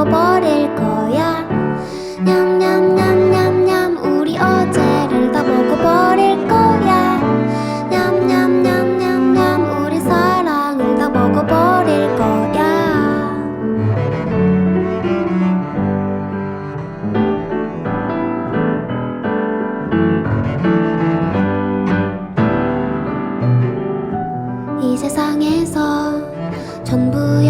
먹어버릴 거야. 냠냠냠냠냠 우리 어제를 다 먹어버릴 거야. 냠냠냠냠냠 우리 사랑을 다 먹어버릴 거야. 이 세상에서 전부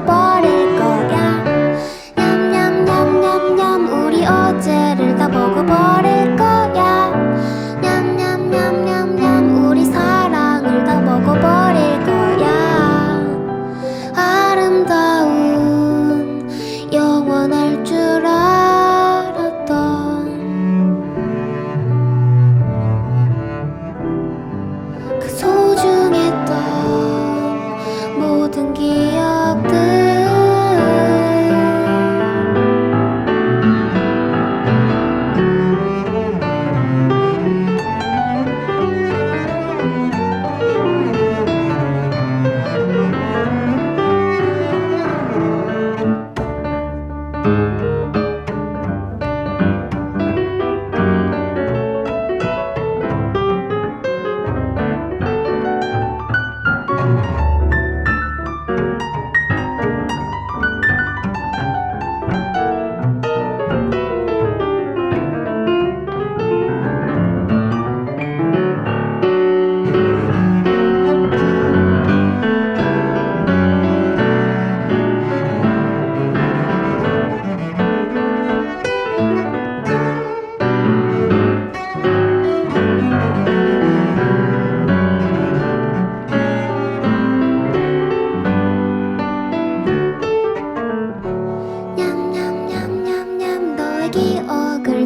버릴 거야. 영원할 줄 알아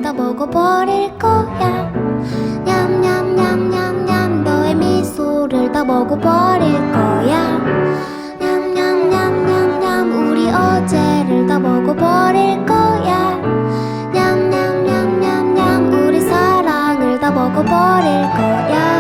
너 먹어버릴 거야 냠냠냠냠냠 너의 미소를 다 먹어버릴 거야 냠냠냠냠냠 우리 어제를 다 먹어버릴 거야 냠냠냠냠냠 우리 사랑을 다 먹어버릴 거야